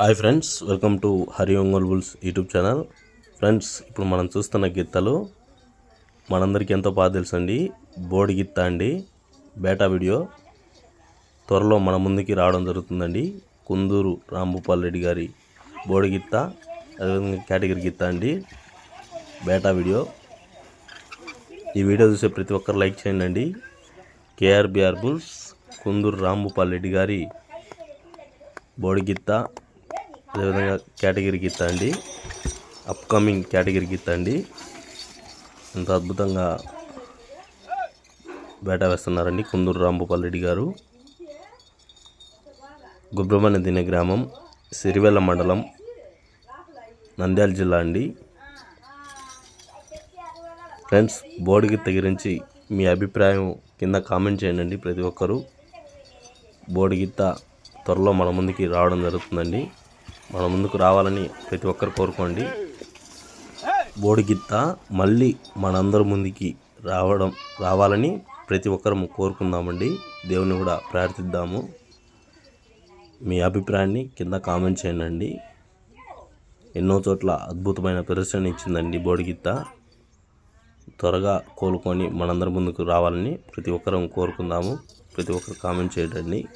Hi friends welcome to Hari Ongole bulls YouTube channel. Friends ఇప్పుడు మనం చూస్తున్న గీతలు మనందరికీ ఎంతో బాగా తెలుసండి. బోడి గిత్త అండి బేటా వీడియో. త్వరలో మన ముందుకి రావడం జరుగుతుందండి. కుందూరు రాంభూపాల్ రెడ్డి గారి బోడి గిత్త అదేవిధంగా కేటగిరీ గిత్త అండి బేటా వీడియో. ఈ వీడియో చూసే ప్రతి ఒక్కరు లైక్ చేయండి అండి. కేఆర్బిఆర్ బుల్స్ కుందూరు రాంభూపాల్ రెడ్డి గారి బోడి గిత్త అదేవిధంగా కేటగిరీ గిత్త అండి. అప్కమింగ్ కేటగిరీ తండి ఎంత అద్భుతంగా బేటా వేస్తున్నారండి కుందూరు రాంభూపాల్ రెడ్డి గారు. గుబ్రమణ దిన గ్రామం సిరివెల్ల మండలం నంద్యాల జిల్లా అండి. ఫ్రెండ్స్ బోర్డుకి తగిరించి గురించి మీ అభిప్రాయం కింద కామెంట్ చేయండి ప్రతి ఒక్కరూ. బోర్డు త్వరలో మన ముందుకి రావడం జరుగుతుందండి. మన ముందుకు రావాలని ప్రతి ఒక్కరు కోరుకోండి. బోడిగిత్త మళ్ళీ మనందరి ముందుకి రావడం రావాలని ప్రతి ఒక్కరము కోరుకుందామండి. దేవుని కూడా ప్రార్థిద్దాము. మీ అభిప్రాయాన్ని కింద కామెంట్ చేయండి. ఎన్నో చోట్ల అద్భుతమైన ప్రదర్శన ఇచ్చిందండి బోడిగిత్త. త్వరగా కోలుకొని మనందరి ముందుకు రావాలని ప్రతి ఒక్కరం కోరుకుందాము. ప్రతి ఒక్కరు కామెంట్ చేయండి